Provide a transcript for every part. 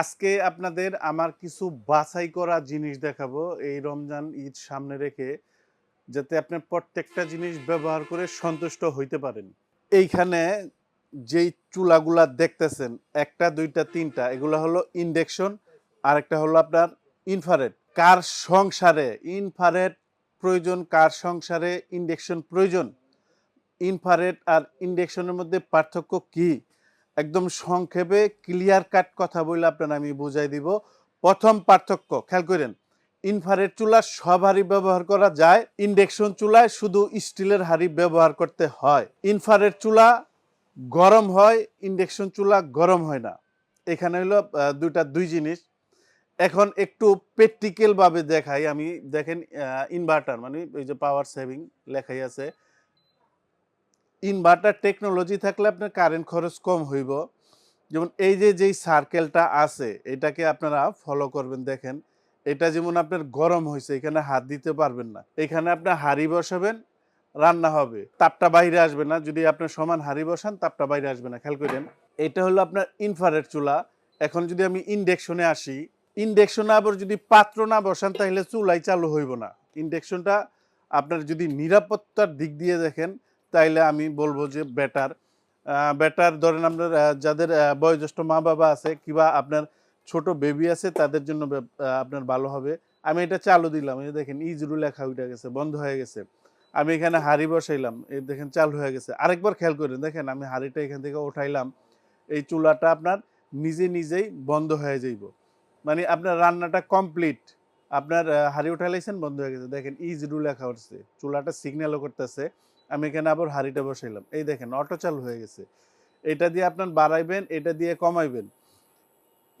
আজকে আপনাদের আমার কিছু বাছাই করা জিনিস দেখাবো এই রমজান ঈদ সামনে রেখে, যাতে আপনি প্রত্যেকটা জিনিস ব্যবহার করে সন্তুষ্ট হইতে পারেন। এইখানে যেই চুলাগুলা দেখতেছেন, একটা, দুইটা, তিনটা, এগুলো হলো ইন্ডেকশন আর একটা হলো আপনার ইনফারেট কার সংসারে ইনফারেট প্রয়োজন, কার সংসারে ইন্ডেকশন প্রয়োজন? ইনফারেট আর ইন্ডেকশনের মধ্যে পার্থক্য কি? একদম সংক্ষেপে ক্লিয়ার কাট কথা বলে আপনার আমি বুঝাই দিব। প্রথম পার্থক্য, খেয়াল করেন ইনফারেট চুলা সব ব্যবহার করা যায় ইন্ডেকশন চুলায় শুধু স্টিলের হাড়ি ব্যবহার করতে হয়। ইনফারেট চুলা গরম হয় ইন্ডেকশন চুলা গরম হয় না। এখানে হলো দুইটা, দুই জিনিস। এখন একটু প্র্যাকটিক্যাল ভাবে দেখাই, আমি দেখেন ইনভার্টার মানে ওই যে পাওয়ার সেভিং লেখাই আছে। ইনভার্টার টেকনোলজি থাকলে আপনার কারেন্ট খরচ কম হইব। যেমন এই যে, যেই সার্কেলটা আছে, এটাকে আপনারা ফলো করবেন, দেখেন। এটা যেমন আপনার গরম হয়েছে এখানে হাত দিতে পারবেন না। এখানে আপনার হাড়ি বসাবেন, রান্না হবে। তাপটা বাইরে আসবে না। যদি আপনার সমান হাড়ি বসান, তাপটা বাইরে আসবে না। খেয়াল করেন, এটা হলো আপনার ইনফারেট চুলা। এখন যদি আমি ইন্ডেকশনে আসি ইন্ডেকশনে আবার যদি পাত্র না বসান, তাহলে চুলাই চালু হইব না। ইন্ডেকশনটা আপনার যদি নিরাপত্তার দিক দিয়ে দেখেন তাইলে আমি বলব যে বেটার বেটার ধরেন আপনার যাদের বয়োজ্যেষ্ঠ মা বাবা আছে কিবা আপনার ছোট বেবি আছে, তাদের জন্য আপনার ভালো হবে। আমি এটা চালু দিলাম। এই দেখেন, ইজরু লেখা উঠে গেছে, বন্ধ হয়ে গেছে। আমি এখানে হাড়ি বসাইলাম। এই দেখেন, চালু হয়ে গেছে। আরেকবার খেয়াল করেন, দেখেন আমি হাড়িটা এখান থেকে উঠাইলাম এই চুলাটা আপনার নিজে নিজেই বন্ধ হয়ে যাইব। মানে আপনার রান্নাটা কমপ্লিট আপনার হাড়ি উঠাইলাইছেন, বন্ধ হয়ে গেছে। দেখেন, ইজরু লেখা উঠছে। চুলাটা সিগন্যালও করতেছে। আমি এখানে আবার হাঁড়িটা বসাইলাম। এই দেখেন অটো চালু হয়ে গেছে। এটা দিয়ে আপনার বাড়াইবেন, এটা দিয়ে কমাইবেন।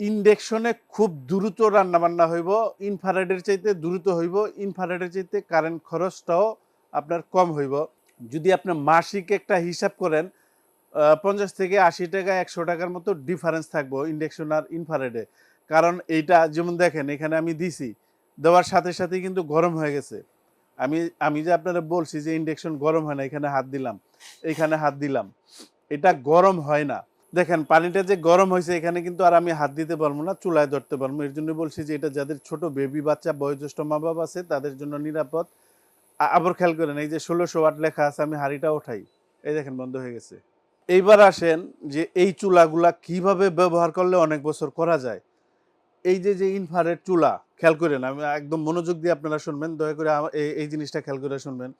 ইন্ডেকশনে খুব দ্রুত রান্না বান্না হইব ইনফারেডের চাইতে দ্রুত হইব ইনফারেডের চাইতে কারেন্ট খরচটাও আপনার কম হইব। যদি আপনি মাসিক একটা হিসাব করেন পঞ্চাশ থেকে আশি টাকা, একশো টাকার মতো ডিফারেন্স থাকব ইন্ডেকশন আর ইনফারেডে কারণ এইটা, যেমন দেখেন, এখানে আমি দিছি, দেওয়ার সাথে সাথে কিন্তু গরম হয়ে গেছে। আমি আমি যে আপনারা বলছি যে ইন্ডেকশন গরম হয় না, এখানে হাত দিলাম, এখানে হাত দিলাম, এটা গরম হয় না। দেখেন, পানিটা যে গরম হয়েছে, এখানে কিন্তু আর আমি হাত দিতে পারব না, চুলায় ধরতে পারব এর জন্য বলছি যে এটা যাদের ছোট বেবি বাচ্চা, বয়োজ্যেষ্ঠ মা বাবা আছে, তাদের জন্য নিরাপদ। আবার খেয়াল করেন, এই যে ষোলোশো ওয়াট লেখা আছে, আমি হাঁড়িটা ওঠাই। এই দেখেন, বন্ধ হয়ে গেছে। এইবার আসেন যে এই চুলাগুলা কীভাবে ব্যবহার করলে অনেক বছর করা যায়। এই যে যে ইনফ্রারেড চুলা, খেয়াল করেন, আমি একদম মনোযোগ দিয়ে আপনারা শুনবেন, দয়া করে এই- জিনিসটা খেয়াল করে শুনবেন।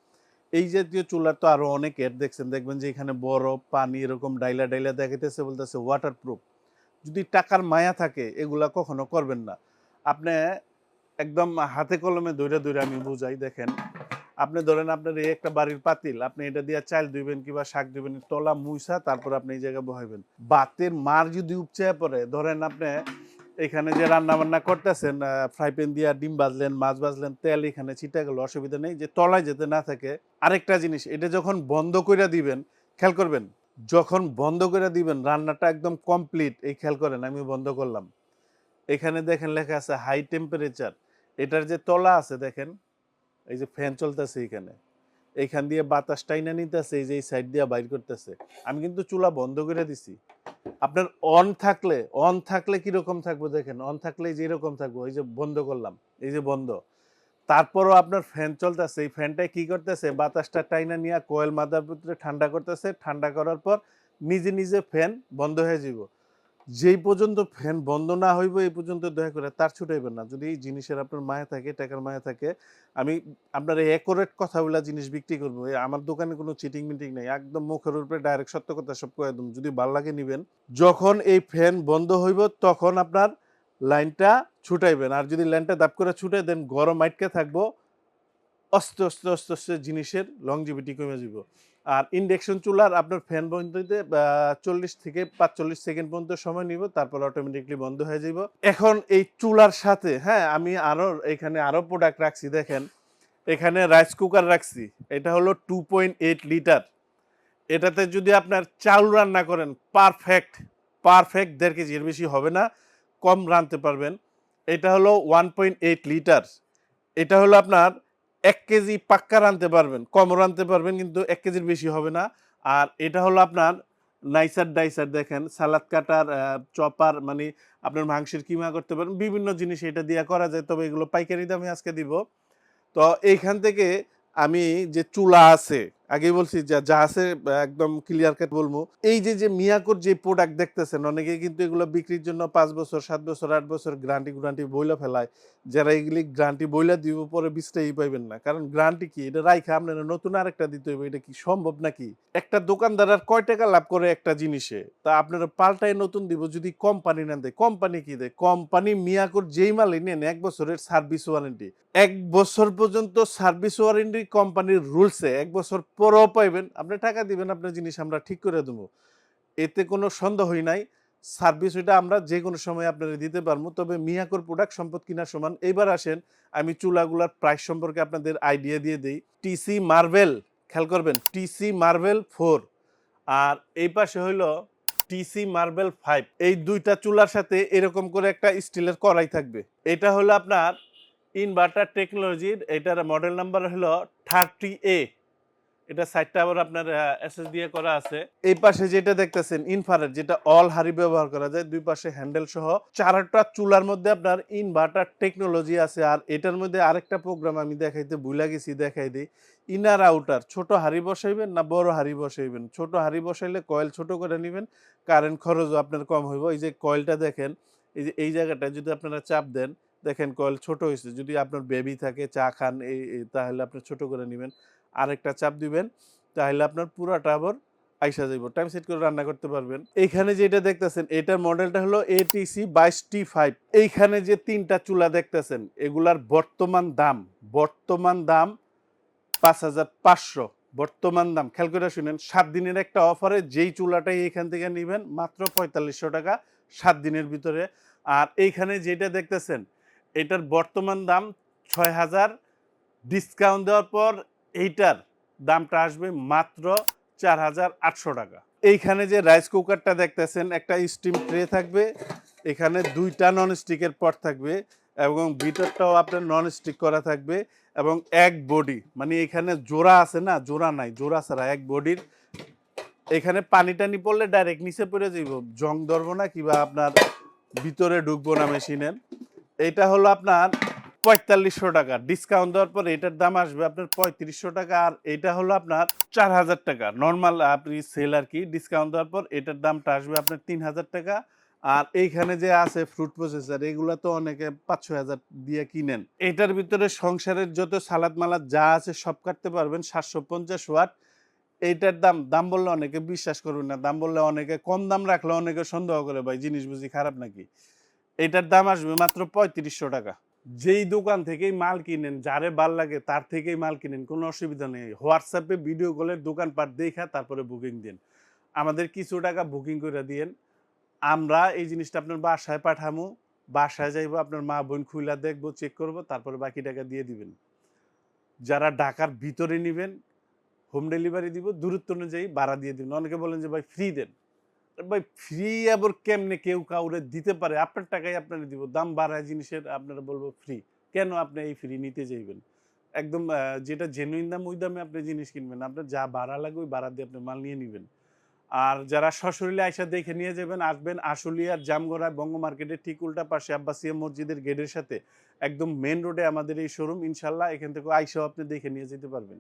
এই জাতীয় চুলার তো আরও অনেক এর দেখছেন, দেখবেন যে এখানে বরফ, পানি এরকম ডাইলা ডাইলা দেখাইতেছে, বলতেছে ওয়াটার প্রুফ যদি টাকার মায়া থাকে, এগুলা কখনো করবেন না। আপনি একদম হাতে কলমে দৈরা দৈরা আমি বুঝাই, দেখেন। আপনি ধরেন আপনার এই একটা বাড়ির পাতিল, আপনি এটা দিয়ে চাল দিবেন কিংবা শাক দিবেন তলা মুইসা, তারপর আপনি এই জায়গায় বহাইবেন। বাতের মার যদি উপচায় পড়ে, ধরেন আপনি এখানে যে রান্না বান্না করতেছেন ফ্রাই প্যান দিয়ে ডিম বাজলেন মাছ বাজলেন তেল এখানে ছিটা গেল, অসুবিধা নেই। যে তলায় যেতে না থাকে, আরেকটা জিনিস, এটা যখন বন্ধ করে দিবেন, খেয়াল করবেন, যখন বন্ধ করে দিবেন, রান্নাটা একদম কমপ্লিট, এই খেয়াল করেন, আমি বন্ধ করলাম। এখানে দেখেন লেখা আছে, হাই টেম্পারেচার। এটার যে তলা আছে, দেখেন, এই যে ফ্যান চলতেছে এখানে। এইখান দিয়ে বাতাস টাইনা নিতেছে, এই যে এই সাইড দিয়ে বাইর করতেছে। আমি কিন্তু চুলা বন্ধ করে দিছি। আপনার অন থাকলে অন থাকলে কীরকম থাকব দেখেন অন থাকলে যে এরকম থাকব, এই যে বন্ধ করলাম, এই যে বন্ধ। তারপরও আপনার ফ্যান চলতেছে, এই ফ্যানটা কি করতেছে, বাতাসটা টাইনা নিয়ে কোয়েল মাদার ভিতরে ঠান্ডা করতেছে, ঠান্ডা করার পর নিজে নিজে ফ্যান বন্ধ হয়ে যাব যেই পর্যন্ত ফ্যান বন্ধ না হইব, এই পর্যন্ত দয়া করে তার ছুটাইবেন না। যদি এই জিনিসের আপনার মায়া থাকে, টাকার মায়া থাকে, আমি আপনার এই অ্যাকোরেট কথাগুলা জিনিস বিক্রি করব। আমার দোকানে কোনো চিটিং মিটিং নেই, একদম মুখের উপরে ডাইরেক্ট সত্য কথা সব কয়ে দেবো। যদি ভালো লাগে নিবেন, যখন এই ফ্যান বন্ধ হইব, তখন আপনার লাইনটা ছুটাইবেন। আর যদি লাইনটা দাপ করে ছুটাই দেন, গরম আটকে থাকব, অস্তে অস্তে অস্তে আস্তে জিনিসের লংজিভিটি কমে যাব আর ইন্ডাকশন চুলার আপনার ফ্যান বন্ধ হইতে চল্লিশ থেকে পাঁচচল্লিশ সেকেন্ড পর্যন্ত সময় নিব, তারপর অটোমেটিকলি বন্ধ হয়ে যাব এখন এই চুলার সাথে হ্যাঁ আমি আরও এখানে আরও প্রোডাক্ট রাখছি, দেখেন। এখানে রাইস কুকার রাখছি, এটা হলো টু পয়েন্ট এইট লিটার এটাতে যদি আপনার চাল রান্না করেন পারফেক্ট পারফেক্ট দেড় কেজির বেশি হবে না, কম রাঁধতে পারবেন। এটা হলো ওয়ান পয়েন্ট এইট লিটার এটা হলো আপনার এক কেজি পাক্কা রাঁধতে পারবেন, কম রানতে পারবেন, কিন্তু এক কেজির বেশি হবে না। আর এটা হলো আপনার নাইসার ডাইসার, দেখেন সালাদ কাটার চপার মানে আপনার মাংসের কিমা করতে পারেন, বিভিন্ন জিনিস এটা দিয়ে করা যায়, তবে এগুলো পাইকারি দামে আজকে দিব। তো এইখান থেকে আমি যে চুলা আছে আগেই বলছি, যা যা আছে একদম ক্লিয়ার কাট বলব। এই যে যে মিয়াকোর যে প্রোডাক্ট দেখতেছেন, অনেকে কিন্তু এগুলো বিক্রির জন্য পাঁচ বছর, সাত বছর, আট বছর গ্রান্টি গ্রান্টি বইলা ফেলায়। যারা এগুলি গ্রান্টি বইলা দিব, পরে বিস্তাই পাইবেন না। কারণ গ্রান্টি কি? এটা রাইখা আপনারা নতুন আরেকটা দিতে হবে এটা কি সম্ভব নাকি? একটা দোকানদার আর কয় টাকা লাভ করে একটা জিনিসে? তা আপনারা পাল্টায় নতুন দিব, যদি কোম্পানি না দেয়। কোম্পানি কি দেয়? কোম্পানি মিয়াকোর যেই মালই নেন, এক বছরের সার্ভিস ওয়ারেন্টি এক বছর পর্যন্ত সার্ভিস ওয়ারেন্টি কোম্পানির রুলসে এক বছর পরও পাইবেন, আপনি টাকা দিবেন, আপনার জিনিস আমরা ঠিক করে দেবো। এতে কোনো সন্দেহই নাই। সার্ভিস ওইটা আমরা যে কোনো সময় আপনারা দিতে পারব, তবে মিয়াকোর প্রোডাক্ট সম্পদ কিনা সমান। এইবার আসেন, আমি চুলাগুলার প্রাইস সম্পর্কে আপনাদের আইডিয়া দিয়ে দিই। টিসি মার্বেল খেয়াল করবেন টিসি মার্বেল ফোর আর এই পাশে হইল টিসি মার্বেল ফাইভ এই দুইটা চুলার সাথে এরকম করে একটা স্টিলের কড়াই থাকবে। এটা হলো আপনার ইনভার্টার টেকনোলজির এটার মডেল নাম্বার হলো থার্টি এ এটা সাইডটা আবার আপনার এসএস দিয়ে করা আছে। এই পাশে যেটা দেখতেছেন ইনফারেট যেটা অল হারি ব্যবহার করা যায়, দুই পাশে হ্যান্ডেল সহ। চারটা চুলার মধ্যে আপনার ইনভার্টার টেকনোলজি আছে, আর এটার মধ্যে আরেকটা প্রোগ্রাম আমি দেখাইতে ভুলে গেছি, দেখাই দিই। ইনার আউটার ছোট হাড়ি বসাইবেন না বড় হাড়ি বসাইবেন? ছোট হাড়ি বসাইলে কয়েল ছোট করে নেবেন কারেন্ট খরচও আপনার কম হইব। এই যে কয়েলটা দেখেন, এই যে, এই জায়গাটা যদি আপনারা চাপ দেন, দেখেন কয়েল ছোট হয়েছে যদি আপনার বেবি থাকে, চা খান এই- তাহলে আপনি ছোট করে নেবেন। আরেকটা চাপ দিবেন, তাহলে আপনার পুরাটা আবার আইসা যাইব। টাইম সেট করে রান্না করতে পারবেন। এইখানে যেটা দেখতেছেন, এটার মডেলটা হলো এটিসি বাইশ টি ফাইভ এইখানে যে তিনটা চুলা দেখতেছেন, এগুলার বর্তমান দাম বর্তমান দাম পাঁচ হাজার পাঁচশো। বর্তমান দাম, খেয়াল করে শুনেন, সাত দিনের একটা অফারে যেই চুলাটাই এখান থেকে নেবেন, মাত্র পঁয়তাল্লিশশো টাকা সাত দিনের ভিতরে। আর এইখানে যেটা দেখতেছেন, এটার বর্তমান দাম ছয় হাজার। ডিসকাউন্ট দেওয়ার পর এইটার দামটা আসবে মাত্র চার হাজার আটশো টাকা। এইখানে যে রাইস কুকারটা দেখতেছেন, একটা স্টিম ট্রে থাকবে, এখানে দুইটা নন স্টিকের পট থাকবে এবং ভিতরটাও আপনার নন স্টিক করা থাকবে এবং এক বডি মানে এখানে জোড়া আছে না, জোড়া নাই, জোড়া ছাড়া এক বডির এখানে পানি টানি পড়লে ডাইরেক্ট নিচে পড়ে যাইব, জং ধরবো না কিবা আপনার ভিতরে ঢুকবো না মেশিনের এটা হলো আপনার পঁয়তাল্লিশশো টাকা। ডিসকাউন্ট দেওয়ার পর এটার দাম আসবে আপনার পঁয়ত্রিশশো টাকা আর এটা হলো আপনার চার হাজার টাকা। নর্মাল আপনি সেল আর কি ডিসকাউন্ট দেওয়ার পর এটার দামটা আসবে আপনার তিন হাজার টাকা। আর এইখানে যে আছে ফ্রুট প্রসেসার এগুলো তো অনেকে পাঁচ, ছয় হাজার দিয়ে কিনেন। এটার ভিতরে সংসারের যত সালাদ মালাদ যা আছে সব কাটতে পারবেন, সাতশো পঞ্চাশ ওয়াট। এইটার দাম দাম বললে অনেকে বিশ্বাস করবেন না, দাম বললে অনেকে কম দাম রাখলে অনেকে সন্দেহ করে, ভাই জিনিস বুঝি খারাপ নাকি? এটার দাম আসবে মাত্র পঁয়ত্রিশশো টাকা। যেই দোকান থেকেই মাল কিনেন, যারে ভালো লাগে তার থেকেই মাল কিনেন, কোনো অসুবিধা নেই। হোয়াটসঅ্যাপে ভিডিও কলের দোকানপাট দেখা, তারপরে বুকিং দিন। আমাদের কিছু টাকা বুকিং করে দিয়েন। আমরা এই জিনিসটা আপনার বাসায় পাঠামু, বাসায় যাইবো, আপনার মা বোন খুইলা দেখব চেক করব, তারপরে বাকি টাকা দিয়ে দিবেন। যারা ঢাকার ভিতরে নেবেন হোম ডেলিভারি দিব, দূরত্ব অনুযায়ী ভাড়া দিয়ে দিবেন। অনেকে বলেন যে, ভাই ফ্রি দেন। ভাই ফ্রি আবার কেমনে কেউ কাউরে দিতে পারে? আপনার টাকাই আপনারা দিব। দাম বাড়ায় জিনিসের আপনারা বলব ফ্রি কেন আপনি এই ফ্রি নিতে যাইবেন একদম যেটা জেনুইন দাম, ওই দামে আপনি জিনিস কিনবেন। আপনার যা ভাড়া লাগবে ওই ভাড়া দিয়ে আপনি মাল নিয়ে নেবেন। আর যারা সশরীরে আইসা দেখে নিয়ে যাবেন, আসবেন আশুলিয়ার জামগড়ায় বঙ্গ মার্কেটের ঠিক উল্টা পাশে আব্বাসিয়া মসজিদের গেটের সাথে। একদম মেন রোডে আমাদের এই শোরুম ইনশাল্লাহ এখান থেকে আইসাও আপনি দেখে নিয়ে যেতে পারবেন।